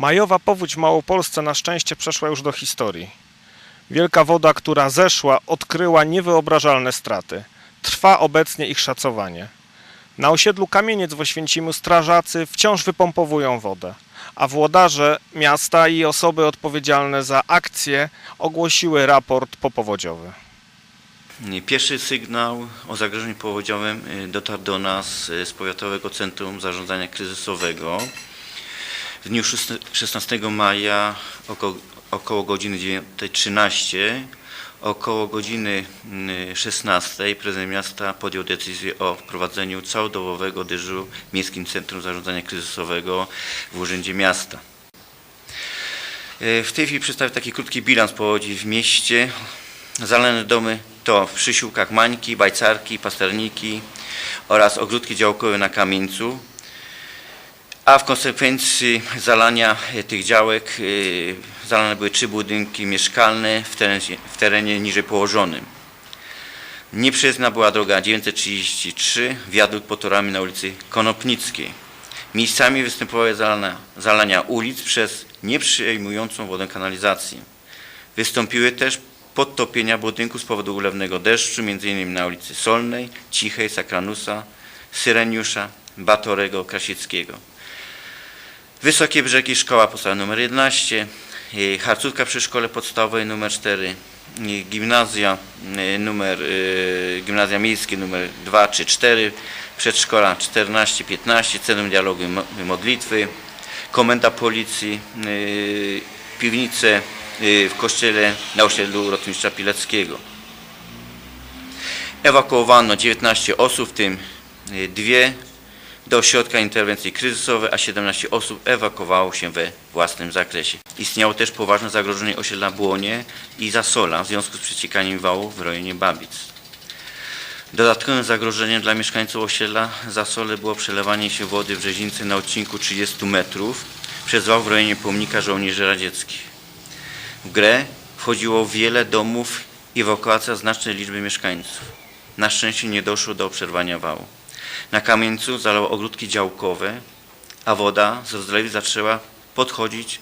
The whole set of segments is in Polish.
Majowa powódź w Małopolsce na szczęście przeszła już do historii. Wielka woda, która zeszła, odkryła niewyobrażalne straty. Trwa obecnie ich szacowanie. Na osiedlu Kamieniec w Oświęcimiu strażacy wciąż wypompowują wodę, a włodarze miasta i osoby odpowiedzialne za akcję ogłosiły raport popowodziowy. Pierwszy sygnał o zagrożeniu powodziowym y, dotarł do nas y, z Powiatowego Centrum Zarządzania Kryzysowego w dniu szóst- 16 maja około, około godziny 9.13. Około godziny y, 16 prezydent miasta podjął decyzję o wprowadzeniu całodobowego dyżuru w Miejskim Centrum Zarządzania Kryzysowego w Urzędzie Miasta. Y, W tej chwili przedstawię taki krótki bilans powodzi w mieście. Zalane domy to w Przysiłkach Mańki, Bajcarki, Pasterniki oraz ogródki działkowe na Kamieńcu. A w konsekwencji zalania e, tych działek e, zalane były trzy budynki mieszkalne w terenie, w terenie niżej położonym. Nieprzejezdna była droga 933, wiadukt pod torami na ulicy Konopnickiej. Miejscami występowały zalania, zalania ulic przez nieprzyjmującą wodę kanalizacji. Wystąpiły też podtopienia budynku z powodu ulewnego deszczu, m.in. na ulicy Solnej, Cichej, Sakranusa, Syreniusza, Batorego, Krasickiego. Wysokie Brzegi, Szkoła Podstawowa nr 11, y, Harcówka przy Szkole Podstawowej nr 4, y, Gimnazja y, numer, Gimnazja Miejskie nr 2 czy 4, Przedszkola 14, 15, Centrum Dialogu i Mo- i Modlitwy, Komenda Policji, piwnice w kościele na osiedlu Rotmistrza Pileckiego. Ewakuowano 19 osób, w tym dwie do ośrodka interwencji kryzysowej, a 17 osób ewakuowało się we własnym zakresie. Istniało też poważne zagrożenie osiedla Błonie i Zasola w związku z przeciekaniem wałów w rejonie Babic. Dodatkowym zagrożeniem dla mieszkańców osiedla Zasole było przelewanie się wody w Brzezińce na odcinku 30 metrów przez wał w rejonie pomnika żołnierzy radzieckich. W grę wchodziło wiele domów i ewakuacja znacznej liczby mieszkańców. Na szczęście nie doszło do przerwania wału. Na kamieńcu zalało ogródki działkowe, a woda z rozlewu zaczęła podchodzić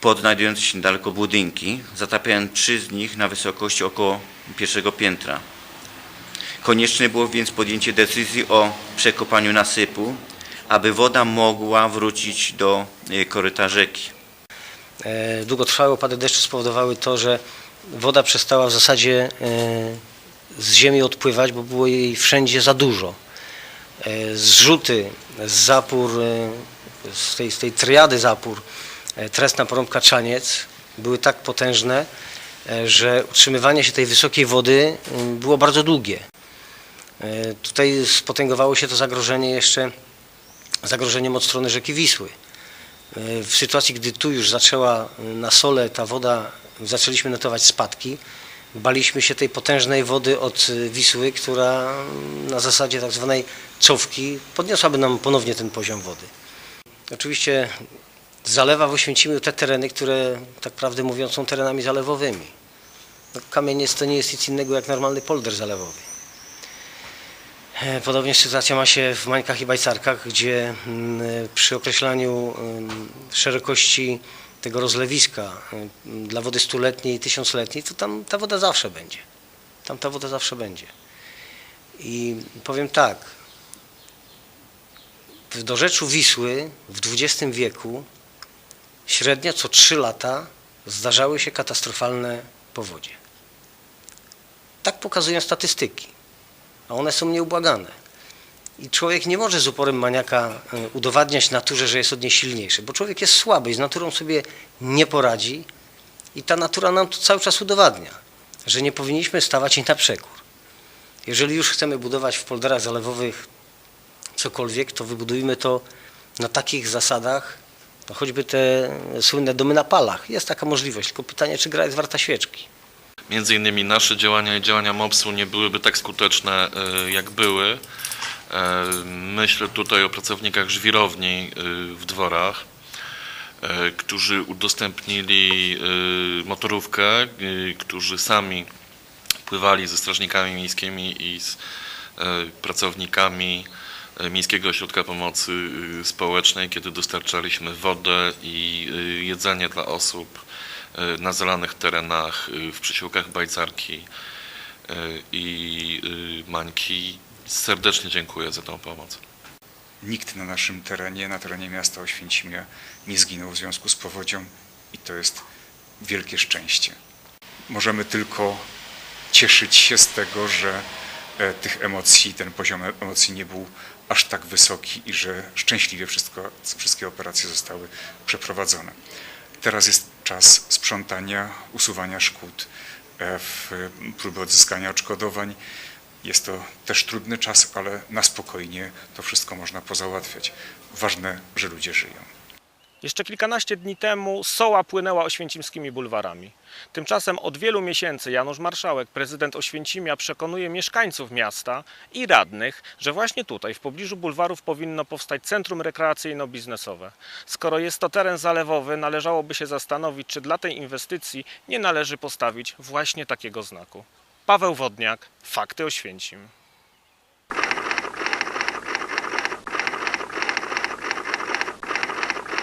pod znajdujące się daleko budynki, zatapiając trzy z nich na wysokości około pierwszego piętra. Konieczne było więc podjęcie decyzji o przekopaniu nasypu, aby woda mogła wrócić do y, koryta rzeki. E, Długotrwałe opady deszczu spowodowały to, że woda przestała w zasadzie e, z ziemi odpływać, bo było jej wszędzie za dużo. E, Zrzuty zapór, e, z tej, z tej triady zapór e, Tresna, Porąbka, Czaniec były tak potężne, że utrzymywanie się tej wysokiej wody było bardzo długie. Tutaj spotęgowało się to zagrożenie jeszcze zagrożeniem od strony rzeki Wisły. W sytuacji, gdy tu już zaczęła na sole ta woda, zaczęliśmy notować spadki, baliśmy się tej potężnej wody od e, Wisły, która mm, na zasadzie tak zwanej cofki podniosłaby nam ponownie ten poziom wody. Oczywiście zalewa w Oświęcimiu te tereny, które tak prawdę mówiąc są terenami zalewowymi. No, Kamieniec to nie jest nic innego jak normalny polder zalewowy. E, Podobnie sytuacja ma się w Mańkach i Bajcarkach, gdzie mm, przy określaniu mm, szerokości tego rozlewiska mm, dla wody stuletniej i tysiącletniej, to tam ta woda zawsze będzie. Tam ta woda zawsze będzie. I powiem tak, w dorzeczu Wisły w XX wieku średnio co 3 lata zdarzały się katastrofalne powodzie. Tak pokazują statystyki a one są nieubłagane. I człowiek nie może z uporem maniaka e, udowadniać naturze, że jest od niej silniejszy, bo człowiek jest słaby i z naturą sobie nie poradzi i ta natura nam to cały czas udowadnia, że nie powinniśmy stawać jej na przekór. Jeżeli już chcemy budować w polderach zalewowych cokolwiek, to wybudujmy to na takich zasadach, no choćby te słynne domy na palach. Jest taka możliwość, tylko pytanie, czy gra jest warta świeczki. Między innymi nasze działania i działania MOPS-u nie byłyby tak skuteczne, e, jak były. E, Myślę tutaj o pracownikach żwirowni e, w dworach, e, którzy udostępnili motorówkę, którzy sami pływali ze strażnikami miejskimi i z pracownikami Miejskiego Ośrodka Pomocy Społecznej, kiedy dostarczaliśmy wodę i jedzenie dla osób na zalanych terenach w przysiłkach Bajcarki i Mańki. Serdecznie dziękuję za tą pomoc. Nikt na naszym terenie, na terenie miasta Oświęcimia nie zginął w związku z powodzią i to jest wielkie szczęście. Możemy tylko cieszyć się z tego, że e, tych emocji, ten poziom emocji nie był aż tak wysoki i że szczęśliwie wszystko, wszystkie operacje zostały przeprowadzone. Teraz jest czas sprzątania, usuwania szkód, e, próby odzyskania odszkodowań. Jest to też trudny czas, ale na spokojnie to wszystko można pozałatwiać. Ważne, że ludzie żyją. Jeszcze kilkanaście dni temu Soła płynęła oświęcimskimi bulwarami. Tymczasem od wielu miesięcy Janusz Marszałek, prezydent Oświęcimia, przekonuje mieszkańców miasta i radnych, że właśnie tutaj, w pobliżu bulwarów, powinno powstać centrum rekreacyjno-biznesowe. Skoro jest to teren zalewowy, należałoby się zastanowić, czy dla tej inwestycji nie należy postawić właśnie takiego znaku. Paweł Wodniak, Fakty Oświęcim.